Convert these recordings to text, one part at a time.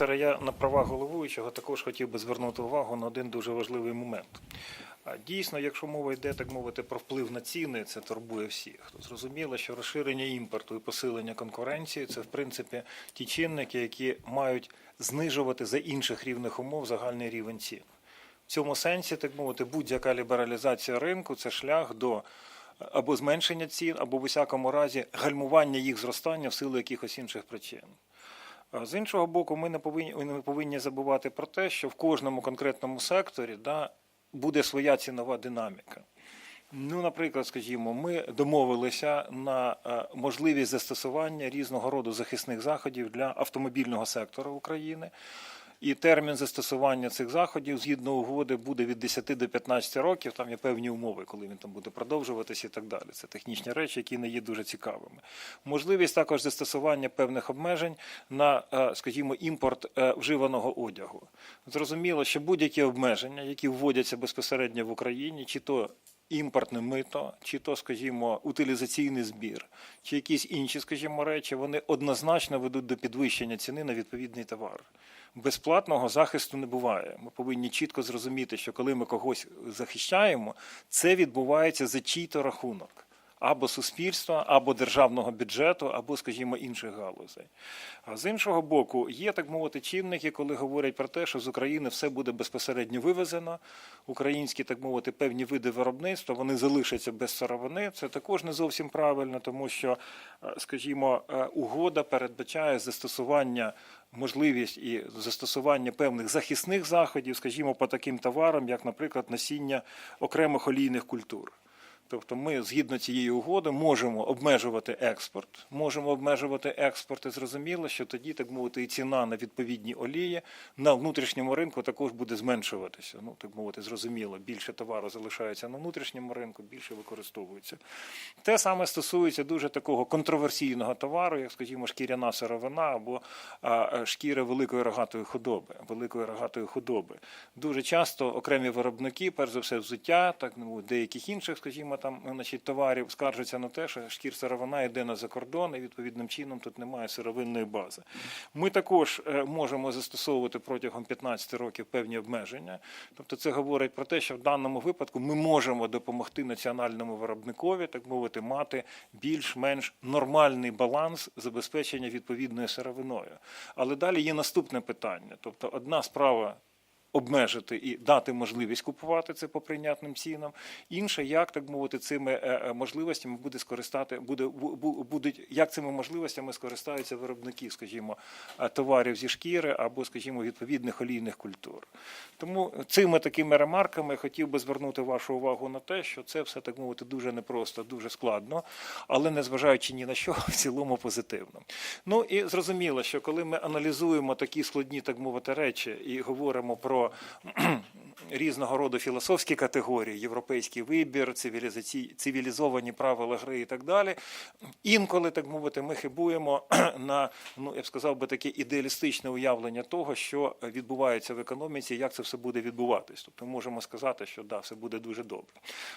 Сера, я на правах головуючого також хотів би звернути увагу на один дуже важливий момент. Дійсно, якщо мова йде, так мовити, про вплив на ціни, це турбує всіх. Зрозуміло, що розширення імпорту і посилення конкуренції це в принципі ті чинники, які мають знижувати за інших рівних умов загальний рівень цін. В цьому сенсі, так мовити, будь-яка лібералізація ринку це шлях до або зменшення цін, або в усякому разі гальмування їх зростання в силу якихось інших причин. З іншого боку, ми не повинні, не повинні забувати про те, що в кожному конкретному секторі да, буде своя цінова динаміка. Ну, наприклад, скажімо, ми домовилися на е, можливість застосування різного роду захисних заходів для автомобільного сектора України. І термін застосування цих заходів згідно угоди буде від 10 до 15 років. Там є певні умови, коли він там буде продовжуватися і так далі. Це технічні речі, які не є дуже цікавими. Можливість також застосування певних обмежень на, е, скажімо, імпорт е, вживаного одягу. Зрозуміло, що будь-які обмеження, які вводяться безпосередньо в Україні, чи то імпортне мито, чи то, скажімо, утилізаційний збір, чи якісь інші, скажімо, речі, вони однозначно ведуть до підвищення ціни на відповідний товар. Безплатного захисту не буває. Ми повинні чітко зрозуміти, що коли ми когось захищаємо, це відбувається за чий-то рахунок. Або суспільства, або державного бюджету, або, скажімо, інших галузей. А з іншого боку, є так мовити чинники, коли говорять про те, що з України все буде безпосередньо вивезено. Українські, так мовити, певні види виробництва вони залишаться без сировини. Це також не зовсім правильно, тому що, е, скажімо, е, угода передбачає застосування. Можливість і застосування певних захисних заходів, скажімо, по таким товарам, як, наприклад, насіння окремих олійних культур. Тобто ми згідно цієї угоди можемо обмежувати експорт, можемо обмежувати експорт, і зрозуміло, що тоді, так мовити, і ціна на відповідні олії на внутрішньому ринку також буде зменшуватися. Ну, так мовити, зрозуміло, більше товару залишається на внутрішньому ринку, більше використовується. Те саме стосується дуже такого контроверсійного товару, як, скажімо, шкіряна сировина або шкіра великої рогатої худоби. Великої рогатої худоби. Дуже часто окремі виробники, перш за все, взуття, так ну, деяких інших, скажімо, там значить, товарів скаржаться на те, що шкір сировина йде на закордон, і відповідним чином тут немає сировинної бази. Ми також е, можемо застосовувати протягом 15 років певні обмеження. Тобто, це говорить про те, що в даному випадку ми можемо допомогти національному виробникові, так мовити, мати більш-менш нормальний баланс забезпечення відповідною сировиною. Але далі є наступне питання. Тобто, одна справа обмежити і дати можливість купувати це по прийнятним цінам. Інше, як так мовити, цими е, е, можливостями буде скористати, буде бу- бу- будуть як цими можливостями скористаються виробники, скажімо, е, товарів зі шкіри або, скажімо, відповідних олійних культур. Тому цими такими ремарками хотів би звернути вашу увагу на те, що це все так мовити дуже непросто, дуже складно, але незважаючи ні на що, в цілому позитивно. Ну і зрозуміло, що коли ми аналізуємо такі складні, так мовити, речі і говоримо про різного роду філософські категорії, європейський вибір, цивілізовані правила гри і так далі. Інколи, так мовити, ми хибуємо на, ну я б сказав би, таке ідеалістичне уявлення того, що відбувається в економіці, як це все буде відбуватись. Тобто ми можемо сказати, що да, все буде дуже добре.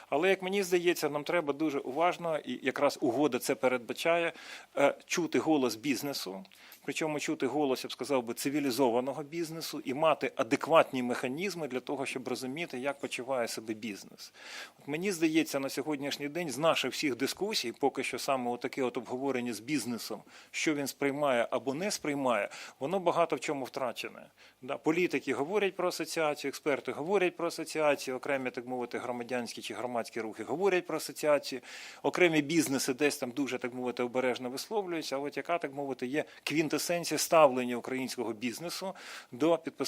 Але як мені здається, нам треба дуже уважно, і якраз угода це передбачає, е, чути голос бізнесу. Причому чути голос, я б сказав би, цивілізованого бізнесу і мати адекватні механізми для того, щоб розуміти, як почуває себе бізнес. От мені здається, на сьогоднішній день з наших всіх дискусій, поки що саме таке от обговорення з бізнесом, що він сприймає або не сприймає, воно багато в чому втрачене. Да, політики говорять про асоціацію, експерти говорять про асоціацію, окремі, так мовити, громадянські чи громадські рухи говорять про асоціацію, окремі бізнеси десь там дуже так мовити обережно висловлюються. А от яка так мовити є квінтесенція ставлення українського бізнесу до підписання.